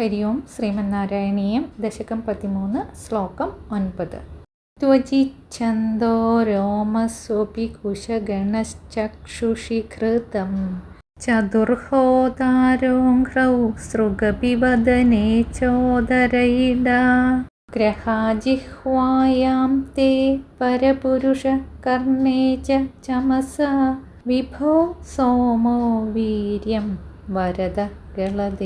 ഹരി ഓം ശ്രീമന്നാരായണീയം ദശകം പതിമൂന്ന് ശ്ലോകം ഒൻപത്. ത്വജിച്ഛന്തോ രോമസ്വപി കുശഗണശ്ചക്ഷുഷി ഘൃതം ചതുർഹോതാരോഘ്രൗ സൃഗപിവദനെ ചോദരയിട. ഗ്രഹാജിഹ്വായാം തേ പരപുരുഷ കർണേ ചമസ. വിഭോ സോമോ വീര്യം. ഗളദേശേപ്യുപസദഃ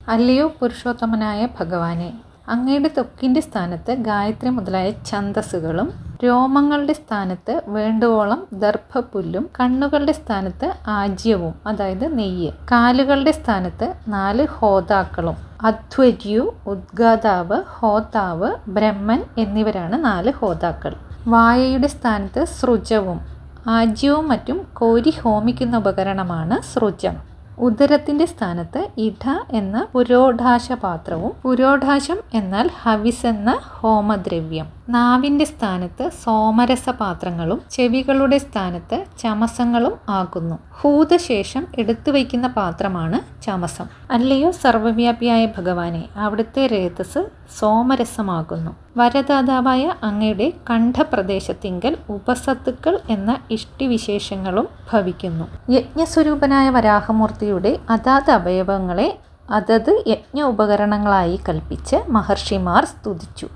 അല്ലയോ പുരുഷോത്തമനായ ഭഗവാനെ അങ്ങയുടെ തൊക്കിന്റെ സ്ഥാനത്ത് ഗായത്രി മുതലായ ഛന്തസ്സുകളും രോമങ്ങളുടെ സ്ഥാനത്ത് വേണ്ടുവോളം ദർഭപുല്ലും കണ്ണുകളുടെ സ്ഥാനത്ത് ആജ്യവും അതായത് നെയ്യ് കാലുകളുടെ സ്ഥാനത്ത് നാല് ഹോതാക്കളും അധ്വര്യു ഉദ്ഗാതാവ് ഹോതാവ് ബ്രഹ്മൻ എന്നിവരാണ് നാല് ഹോതാക്കൾ. വായയുടെ സ്ഥാനത്ത് സൃജവും ആജ്യവും മറ്റും കോരി ഹോമിക്കുന്ന ഉപകരണമാണ് സൃജം ഉദരത്തിന്റെ സ്ഥാനത്ത് ഇഠ എന്ന പുരോഢാശ പാത്രവും പുരോഢാശം എന്നാൽ ഹവിസ് എന്ന ഹോമദ്രവ്യം. നാവിന്റെ സ്ഥാനത്ത് സോമരസ പാത്രങ്ങളും ചെവികളുടെ സ്ഥാനത്ത് ചമസങ്ങളും ആകുന്നു. ഹൂതശേഷം എടുത്തു വയ്ക്കുന്ന പാത്രമാണ് ചമസം. അല്ലയോ സർവവ്യാപിയായ ഭഗവാനെ അവിടുത്തെ രേതസ് സോമരസമാകുന്നു. വരദാതാവായ അങ്ങയുടെ കണ്ഠപ്രദേശത്തിങ്കൽ ഉപസത്തുക്കൾ എന്ന ഇഷ്ടിവിശേഷങ്ങളും ഭവിക്കുന്നു. യജ്ഞസ്വരൂപനായ വരാഹമൂർത്തിയുടെ അതാത് അവയവങ്ങളെ അതത് യജ്ഞ ഉപകരണങ്ങളായി കൽപ്പിച്ച് മഹർഷിമാർ സ്തുതിച്ചു.